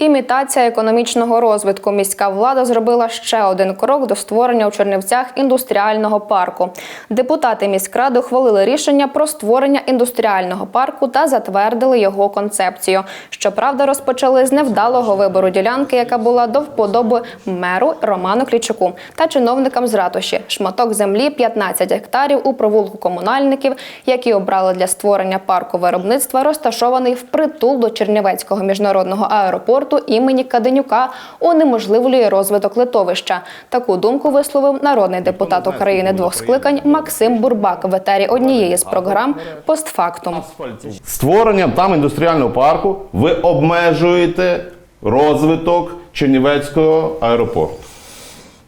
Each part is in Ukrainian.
Імітація економічного розвитку. Міська влада зробила ще один крок до створення у Чернівцях індустріального парку. Депутати міськради ухвалили рішення про створення індустріального парку та затвердили його концепцію. Щоправда, розпочали з невдалого вибору ділянки, яка була до вподоби меру Роману Клічуку та чиновникам з ратуші. Шматок землі 15 гектарів у провулку комунальників, які обрали для створення парку виробництва, розташований впритул до Чернівецького міжнародного аеропорту імені Каденюка, унеможливлює розвиток литовища. Таку думку висловив народний депутат України двох скликань Максим Бурбак в етері однієї з програм постфактум. Створенням там індустріального парку ви обмежуєте розвиток Чернівецького аеропорту.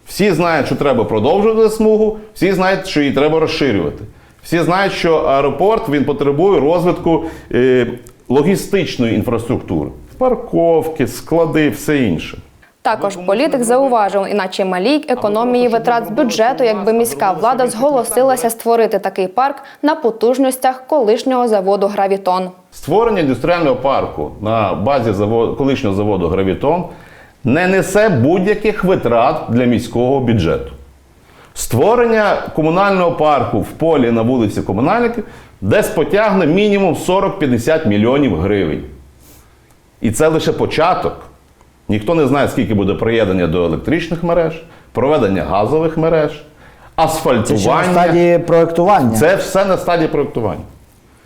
Всі знають, що треба продовжувати смугу, всі знають, що її треба розширювати. Всі знають, що аеропорт він потребує розвитку е, логістичної інфраструктури, парковки, склади, все інше. Також політик зауважив, іначе малій економії витрат з бюджету, якби міська влада зголосилася створити такий парк на потужностях колишнього заводу Гравітон. Створення індустріального парку на базі заводу, колишнього заводу Гравітон не несе будь-яких витрат для міського бюджету. Створення комунального парку в полі на вулиці комунальників десь потягне мінімум 40-50 мільйонів гривень. І це лише початок. Ніхто не знає, скільки буде приєднання до електричних мереж, проведення газових мереж, асфальтування. Це ще на стадії проектування. Це все на стадії проєктування.